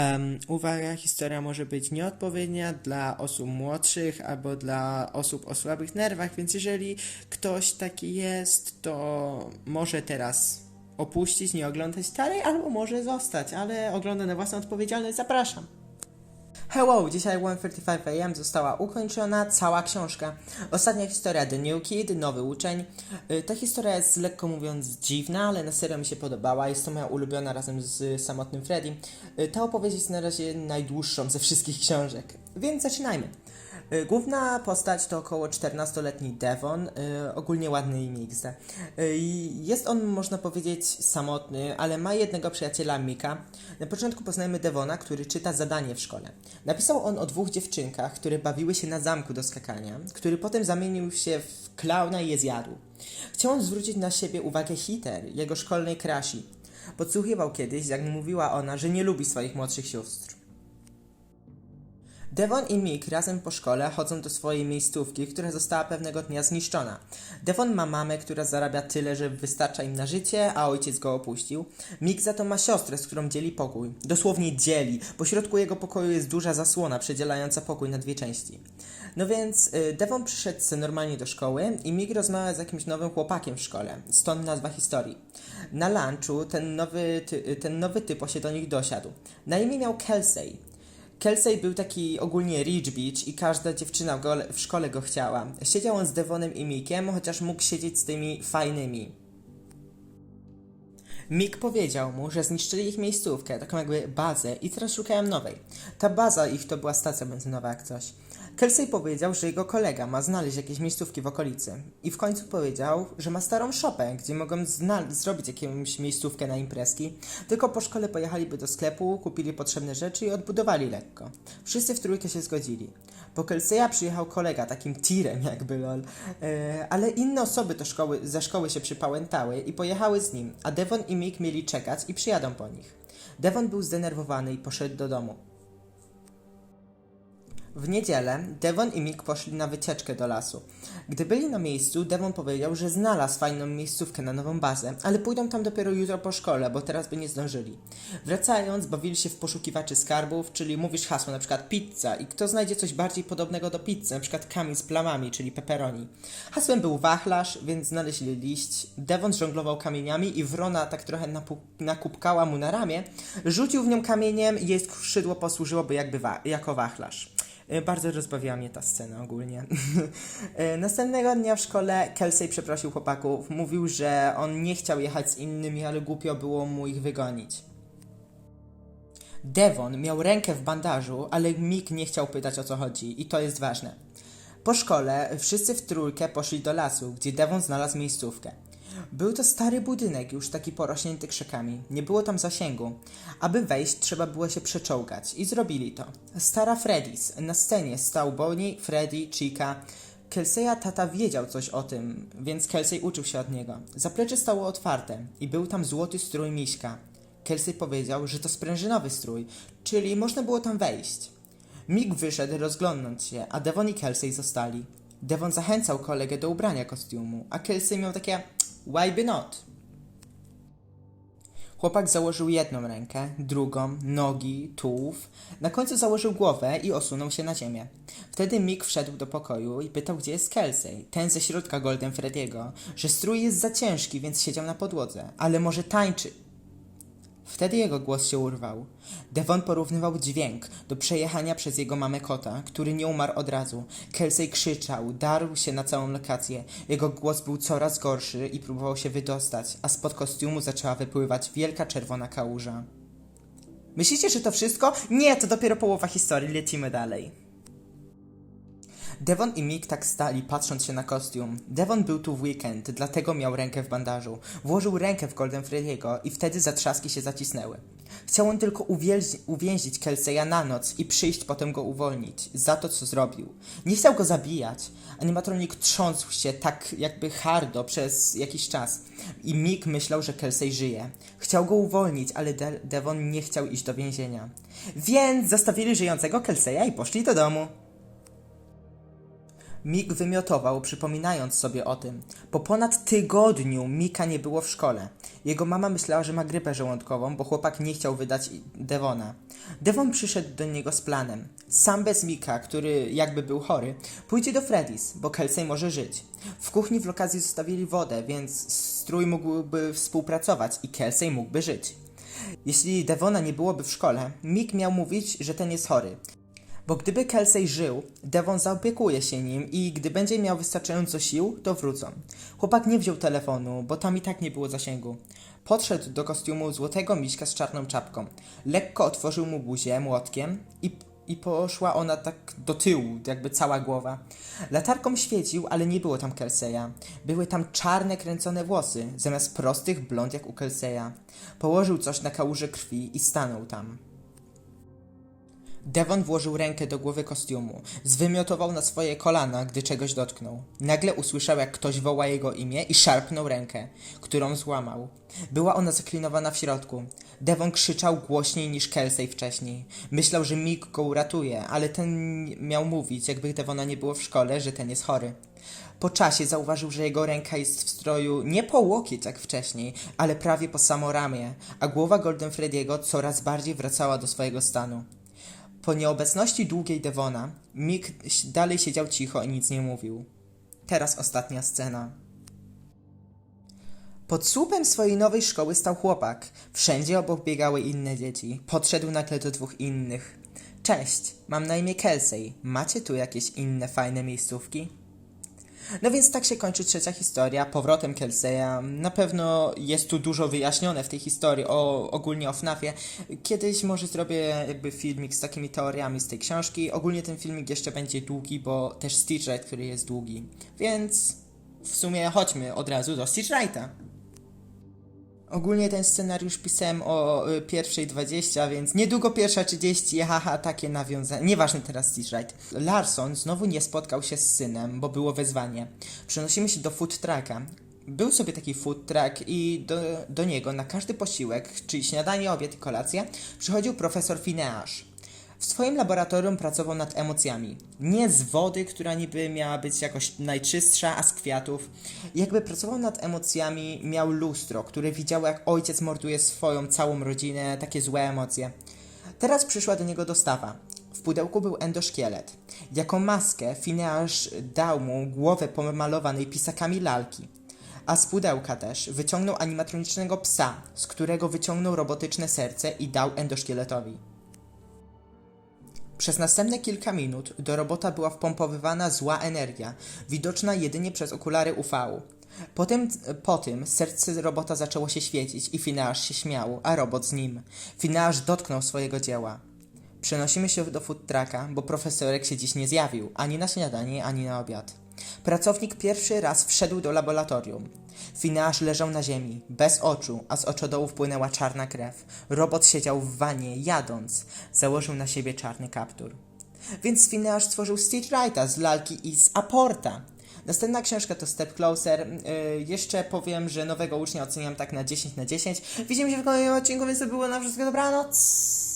Um, uwaga, historia może być nieodpowiednia dla osób młodszych albo dla osób o słabych nerwach, więc jeżeli ktoś taki jest, to może teraz opuścić, nie oglądać dalej, albo może zostać, ale ogląda na własną odpowiedzialność, zapraszam. Hello, dzisiaj 1.35 am została ukończona cała książka. Ostatnia historia The New Kid, nowy uczeń. Y, Ta historia jest lekko mówiąc dziwna, ale na serio mi się podobała. Jest to moja ulubiona razem z samotnym Freddy. Y, Ta opowieść jest na razie najdłuższą ze wszystkich książek, więc zaczynajmy. Y, Główna postać to około 14-letni Devon, y, ogólnie ładny imię XD. Y, i Jest on, można powiedzieć, samotny, ale ma jednego przyjaciela Mika. Na początku poznajemy Devona, który czyta zadanie w szkole. Napisał on o dwóch dziewczynkach, które bawiły się na zamku do skakania, który potem zamienił się w klauna i je zjadł. Chciał on zwrócić na siebie uwagę Hiter, jego szkolnej krasi. Podsłuchiwał kiedyś, jak mówiła ona, że nie lubi swoich młodszych sióstr. Devon i Mick razem po szkole chodzą do swojej miejscówki, która została pewnego dnia zniszczona. Devon ma mamę, która zarabia tyle, że wystarcza im na życie, a ojciec go opuścił. Mick za to ma siostrę, z którą dzieli pokój. Dosłownie dzieli. Po środku jego pokoju jest duża zasłona przedzielająca pokój na dwie części. No więc y, Devon przyszedł normalnie do szkoły i Mick rozmawia z jakimś nowym chłopakiem w szkole. Stąd nazwa historii. Na lunchu ten nowy, ty, ten nowy typo się do nich dosiadł. Na imię miał Kelsey. Kelsey był taki ogólnie rich bitch i każda dziewczyna w, szkole go chciała. Siedział on z Devonem i Mickiem, chociaż mógł siedzieć z tymi fajnymi. Mick powiedział mu, że zniszczyli ich miejscówkę, taką jakby bazę i teraz szukają nowej. Ta baza ich to była stacja benzynowa jak coś. Kelsey powiedział, że jego kolega ma znaleźć jakieś miejscówki w okolicy. I w końcu powiedział, że ma starą szopę, gdzie mogą zrobić jakąś miejscówkę na imprezki. Tylko po szkole pojechaliby do sklepu, kupili potrzebne rzeczy i odbudowali lekko. Wszyscy w trójkę się zgodzili. Po Kelseya przyjechał kolega, takim tirem jakby lol, e, ale inne osoby do szkoły, ze szkoły się przypałętały i pojechały z nim, a Devon i Mick mieli czekać i przyjadą po nich. Devon był zdenerwowany i poszedł do domu. W niedzielę Devon i Mick poszli na wycieczkę do lasu. Gdy byli na miejscu, Devon powiedział, że znalazł fajną miejscówkę na nową bazę, ale pójdą tam dopiero jutro po szkole, bo teraz by nie zdążyli. Wracając, bawili się w poszukiwaczy skarbów, czyli mówisz hasło na przykład pizza i kto znajdzie coś bardziej podobnego do pizzy, na przykład kamień z plamami, czyli pepperoni. Hasłem był wachlarz, więc znaleźli liść. Devon żonglował kamieniami i wrona tak trochę nakupkała mu na ramię, rzucił w nią kamieniem i jej skrzydło posłużyłoby jakby wa- jako wachlarz. E, Bardzo rozbawiła mnie ta scena ogólnie. E, Następnego dnia w szkole Kelsey przeprosił chłopaków. Mówił, że on nie chciał jechać z innymi, ale głupio było mu ich wygonić. Devon miał rękę w bandażu, ale Mick nie chciał pytać o co chodzi i to jest ważne. Po szkole wszyscy w trójkę poszli do lasu, gdzie Devon znalazł miejscówkę. Był to stary budynek, już taki porośnięty krzakami. Nie było tam zasięgu. Aby wejść, trzeba było się przeczołgać i zrobili to. Stara Freddy's. Na scenie stał Bonnie, Freddy, Chica. Kelseya tata wiedział coś o tym, więc Kelsey uczył się od niego. Zaplecze stało otwarte i był tam złoty strój miśka. Kelsey powiedział, że to sprężynowy strój, czyli można było tam wejść. Mick wyszedł rozglądnąć się, a Devon i Kelsey zostali. Devon zachęcał kolegę do ubrania kostiumu, a Kelsey miał takie why by not? Chłopak założył jedną rękę, drugą, nogi, tułów. Na końcu założył głowę i osunął się na ziemię. Wtedy Mick wszedł do pokoju i pytał, gdzie jest Kelsey, ten ze środka Golden Freddy'ego, że strój jest za ciężki, więc siedział na podłodze, ale może tańczy. Wtedy jego głos się urwał. Devon porównywał dźwięk do przejechania przez jego mamę kota, który nie umarł od razu. Kelsey krzyczał, darł się na całą lokację. Jego głos był coraz gorszy i próbował się wydostać, a spod kostiumu zaczęła wypływać wielka czerwona kałuża. Myślicie, że to wszystko? Nie, to dopiero połowa historii, lecimy dalej. Devon i Mick tak stali, patrząc się na kostium. Devon był tu w weekend, dlatego miał rękę w bandażu. Włożył rękę w Golden Freddy'ego i wtedy zatrzaski się zacisnęły. Chciał on tylko uwięzić Kelseya na noc i przyjść potem go uwolnić za to, co zrobił. Nie chciał go zabijać. Animatronik trząsł się tak jakby hardo przez jakiś czas i Mick myślał, że Kelsey żyje. Chciał go uwolnić, ale De- Devon nie chciał iść do więzienia. Więc zostawili żyjącego Kelseya i poszli do domu. Mik wymiotował, przypominając sobie o tym. Po ponad tygodniu Mika nie było w szkole. Jego mama myślała, że ma grypę żołądkową, bo chłopak nie chciał wydać Devona. Devon przyszedł do niego z planem. Sam bez Mika, który jakby był chory, pójdzie do Freddy's, bo Kelsey może żyć. W kuchni w lokacji zostawili wodę, więc strój mógłby współpracować i Kelsey mógłby żyć. Jeśli Devona nie byłoby w szkole, Mick miał mówić, że ten jest chory. Bo gdyby Kelsey żył, Devon zaopiekuje się nim i gdy będzie miał wystarczająco sił, to wrócą. Chłopak nie wziął telefonu, bo tam i tak nie było zasięgu. Podszedł do kostiumu złotego miśka z czarną czapką. Lekko otworzył mu buzię młotkiem i, i poszła ona tak do tyłu, jakby cała głowa. Latarką świecił, ale nie było tam Kelseya. Były tam czarne kręcone włosy, zamiast prostych blond jak u Kelseya. Położył coś na kałuże krwi i stanął tam. Devon włożył rękę do głowy kostiumu. Zwymiotował na swoje kolana, gdy czegoś dotknął. Nagle usłyszał, jak ktoś woła jego imię i szarpnął rękę, którą złamał. Była ona zaklinowana w środku. Devon krzyczał głośniej niż Kelsey wcześniej. Myślał, że Mick go uratuje, ale ten miał mówić, jakby Devona nie było w szkole, że ten jest chory. Po czasie zauważył, że jego ręka jest w stroju nie po łokieć jak wcześniej, ale prawie po samo ramię, a głowa Golden Freddy'ego coraz bardziej wracała do swojego stanu. Po nieobecności długiej Devona, Mick dalej siedział cicho i nic nie mówił. Teraz ostatnia scena. Pod słupem swojej nowej szkoły stał chłopak. Wszędzie obok biegały inne dzieci. Podszedł nagle do dwóch innych. Cześć, mam na imię Kelsey. Macie tu jakieś inne fajne miejscówki? No więc tak się kończy trzecia historia, powrotem Kelseya. Na pewno jest tu dużo wyjaśnione w tej historii, o, ogólnie o FNAFie. Kiedyś może zrobię jakby filmik z takimi teoriami z tej książki. Ogólnie ten filmik jeszcze będzie długi, bo też Stitch Ride, który jest długi. Więc w sumie chodźmy od razu do Stitch Ride'a. Ogólnie ten scenariusz pisałem o y, pierwszej 20, więc niedługo pierwsza 30, haha, takie nawiązania. Nieważne teraz Stitch Ride. Larson znowu nie spotkał się z synem, bo było wezwanie. Przenosimy się do food trucka. Był sobie taki food truck i do, do niego na każdy posiłek, czyli śniadanie, obiad i kolacja, przychodził profesor Fineasz. W swoim laboratorium pracował nad emocjami. Nie z wody, która niby miała być jakoś najczystsza, a z kwiatów. Jakby pracował nad emocjami, miał lustro, które widziało jak ojciec morduje swoją całą rodzinę, takie złe emocje. Teraz przyszła do niego dostawa. W pudełku był endoszkielet. Jako maskę Fineasz dał mu głowę pomalowanej pisakami lalki. A z pudełka też wyciągnął animatronicznego psa, z którego wyciągnął robotyczne serce i dał endoszkieletowi. Przez następne kilka minut do robota była wpompowywana zła energia, widoczna jedynie przez okulary UV. Potem, po tym serce robota zaczęło się świecić i Fineasz się śmiał, a robot z nim. Fineasz dotknął swojego dzieła. Przenosimy się do food trucka, bo profesorek się dziś nie zjawił, ani na śniadanie, ani na obiad. Pracownik pierwszy raz wszedł do laboratorium. Fineasz leżał na ziemi, bez oczu, a z oczodołu płynęła czarna krew. Robot siedział w wanie, jadąc. Założył na siebie czarny kaptur. Więc Fineasz stworzył Stitch Righta z lalki i z aporta. Następna książka to Step Closer. Yy, jeszcze powiem, że nowego ucznia oceniam tak na 10 na 10. Widzimy się w kolejnym odcinku, więc to było na wszystko dobranoc.